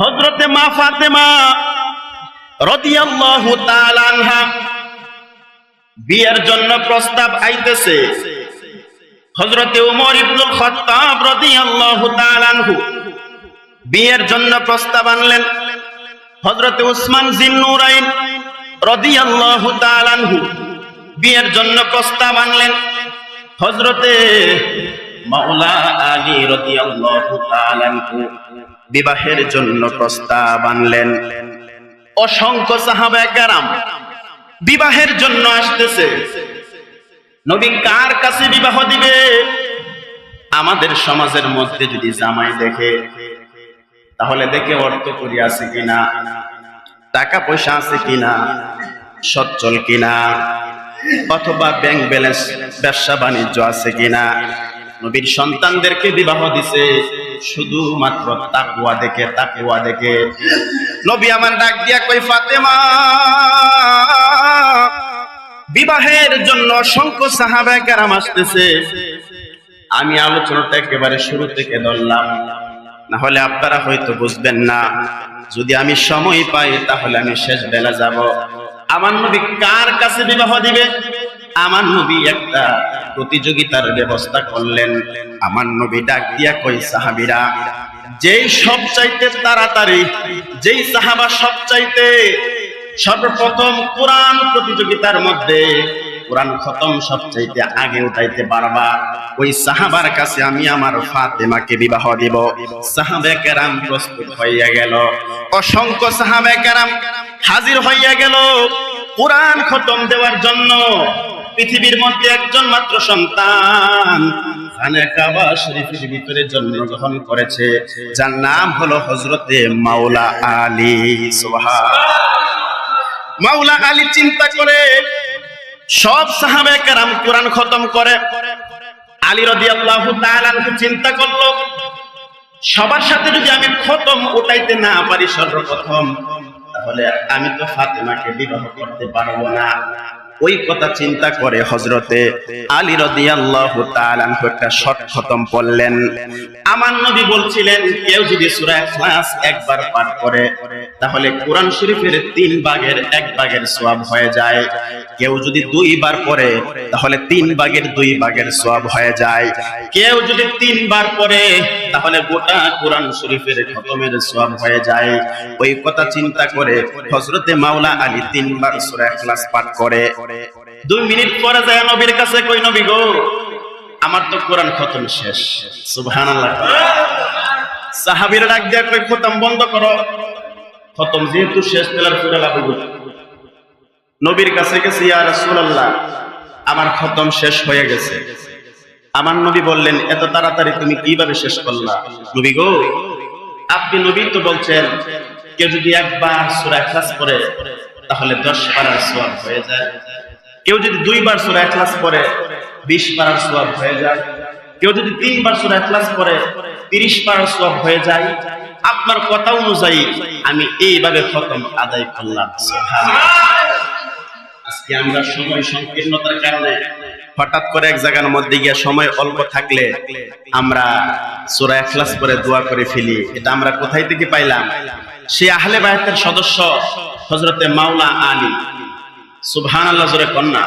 হজরতে মা ফাতেমা রাদিয়াল্লাহু তাআলা আনহা বিয়ের জন্য প্রস্তাব আইতেছে। হজরতে উমর ইবনুল খাত্তাব রাদিয়াল্লাহু তাআলা আনহু বিয়ের জন্য প্রস্তাব আনলেন। হজরতে উসমান জিন্নুরাইন রাদিয়াল্লাহু তাআলা আনহু বিয়ের জন্য প্রস্তাব আনলেন। হজরতে বিবাহের জন্য প্রস্তাব আনলেন। অসংখ্য সাহাবা কেরাম বিবাহের জন্য আসতেছে। নবী কার কাছে বিবাহ দিবে? আমাদের সমাজের মধ্যে যদি জামাই দেখে, তাহলে দেখে অর্থ করি আছে কিনা টাকা পয়সা আছে কিনা, সচ্ছল কিনা, অথবা ব্যাংক ব্যালেন্স ব্যবসা বাণিজ্য আছে কিনা। নবীর সন্তানদেরকে বিবাহ দিছে। শুধুমাত্র তাকুয়া দেখে তাকুয়া দেখে। নবী আমার ডাক দিয়া কই ফাতেমা, বিবাহের জন্য অসংখ্য সাহাবায়ে কেরাম আসতেছে। আমি আলোচনাটা একেবারে শুরু থেকে ধরলাম। না হলে আপনারা হয়তো বুঝবেন না। যদি আমি সময় পাই, তাহলে আমি শেষ বেলা যাব। আমার নবী কার কাছে বিবাহ দিবে? আমার নবী একটা প্রতিযোগিতার ব্যবস্থা করলেন। আমার নবী ডাক দিয়া কই সাহাবীরা, যেই সব চাইতে তাড়াতাড়ি, যেই সাহাবা সব চাইতে সর্বপ্রথম কোরআন প্রতিযোগিতার মধ্যে কোরআন খতম সবচাইতে আগে উঠাইতে পারবা। ওই সাহাবার কাছে আমি আমার ফাতেমাকে বিবাহ দিব। সাহাবে কেরাম প্রস্তুত হইয়া গেল। অসংখ্য সাহাবে কেরাম হাজির হইয়া গেল। কোরআন খতম দেওয়ার জন্য পৃথিবীর মধ্যে একজন মাত্র সন্তান। কাবা শরীফের ভিতরে জন্মগ্রহণ করেছে। যার নাম হলো হজরতে মাওলা আলী মাওলা আলী চিন্তা করে, সব সাহাবে কেরাম কোরআন খতম করে। আলী তাআলা আনহু চিন্তা করল, সবার সাথে যদি আমি খতম উঠাইতে না পারি সর্বপ্রথম, তাহলে আমি তো ফাতেমাকে বিবাহ করতে পারব না। ওই কথা চিন্তা করে হজরতে আলী তাআলা আনহু একটা শর্ট খতম পড়লেন আমার নবী বলছিলেন, কেউ যদি একবার পাঠ করে, তাহলে কোরআন শরীফের তিন ভাগের এক ভাগের সওয়াব হয়ে যায়। কেউ যদি দুইবার পড়ে, তাহলে তিন ভাগের দুই ভাগের সওয়াব হয়ে যায়। কেউ যদি তিনবার পড়ে, তাহলে গোটা কোরআন শরীফের খতমের সওয়াব হয়ে যায়। ওই কথা চিন্তা করে হযরতে মাওলা আলী তিনবার সূরা ইখলাস পাঠ করে। দুই মিনিট পরে যায় নবীর কাছে কই, নবী গো, আমার তো কোরআন খতম শেষ। সুবহানাল্লাহ। সাহাবীরা ডাক দিয়া কই, খতম বন্ধ করো। খতম যেহেতু শেষ, তেলার পুরা লাভ নবীর কাছে গেছি, ইয়া রাসূলুল্লাহ, আমার খতম শেষ হয়ে গেছে। আমার নবী বললেন, এত তাড়াতাড়ি তুমি কীভাবে শেষ করলা? নবী গো, আপনি নবী তো বলছেন, কেউ যদি একবার সূরা ইখলাস পড়ে, তাহলে 10 পারার সওয়াব হয়ে যায়। কেউ যদি দুইবার সূরা ইখলাস পড়ে 20 পারার সওয়াব হয়ে যায়। কেউ যদি তিনবার সূরা ইখলাস পড়ে 30 পারার সওয়াব হয়ে যায়। আপনার কথা অনুযায়ী আমি এইভাবে খতম আদায় করলাম। আজকে আমরা সময় সংকীর্ণতার কারণে হঠাৎ করে এক জায়গার মধ্যে গিয়ে সময় অল্প থাকলে আমরা সূরা ইখলাস করে দোয়া করে ফেলি। এটা আমরা কোথায় থেকে পাইলাম? সে আহলে বায়াতের সদস্য হজরতে মাওলা আলী। সুবহানাল্লাহ জোরে কন্যা